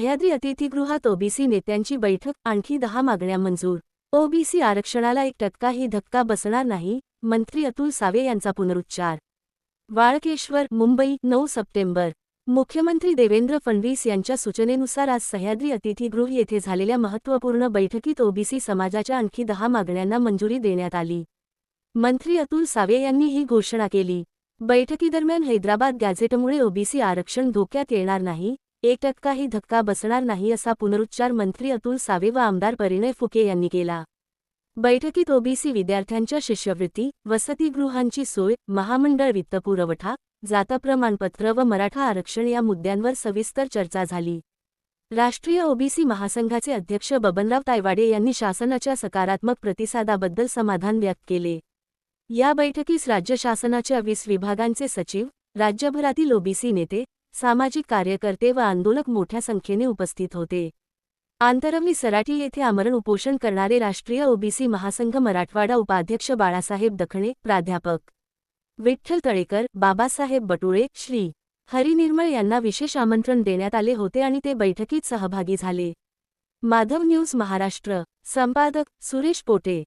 सह्याद्री अतिथीगृहात ओबीसी नेत्यांची बैठक आणखी दहा मागण्या मंजूर. ओबीसी आरक्षणाला एक टक्काही धक्का बसणार नाही मंत्री अतुल सावे यांचा पुनरुच्चार. वाळकेश्वर मुंबई नऊ सप्टेंबर. मुख्यमंत्री देवेंद्र फडणवीस यांच्या सूचनेनुसार आज सह्याद्री अतिथीगृह येथे झालेल्या महत्त्वपूर्ण बैठकीत ओबीसी समाजाच्या आणखी दहा मागण्यांना मंजुरी देण्यात आली. मंत्री अतुल सावे यांनी ही घोषणा केली. बैठकीदरम्यान हैदराबाद गॅझेटमुळे ओबीसी आरक्षण धोक्यात येणार नाही एक टक्काही धक्का बसणार नाही असा पुनरुच्चार मंत्री अतुल सावे व आमदार परिणय फुके यांनी केला. बैठकीत ओबीसी विद्यार्थ्यांच्या शिष्यवृत्ती वसतिगृहांची सोय महामंडळ वित्तपुरवठा जात प्रमाणपत्र व मराठा आरक्षण या मुद्द्यांवर सविस्तर चर्चा झाली. राष्ट्रीय ओबीसी महासंघाचे अध्यक्ष बबनराव तायवाडे यांनी शासनाच्या सकारात्मक प्रतिसादाबद्दल समाधान व्यक्त केले. या बैठकीस राज्य शासनाच्या वीस विभागांचे सचिव राज्यभरातील ओबीसी नेते सामाजिक कार्यकर्ते व आंदोलक मोठ्या संख्येने उपस्थित होते. आंतरवली सराठी येथे आमरण उपोषण करणारे राष्ट्रीय ओबीसी महासंघ मराठवाडा उपाध्यक्ष बाळासाहेब दखणे प्राध्यापक. विठ्ठल तळेकर बाबासाहेब बटुळे श्री. हरिनिर्मळ यांना विशेष आमंत्रण देण्यात आले होते आणि ते बैठकीत सहभागी झाले. माधव न्यूज महाराष्ट्र. संपादक सुरेश पोटे.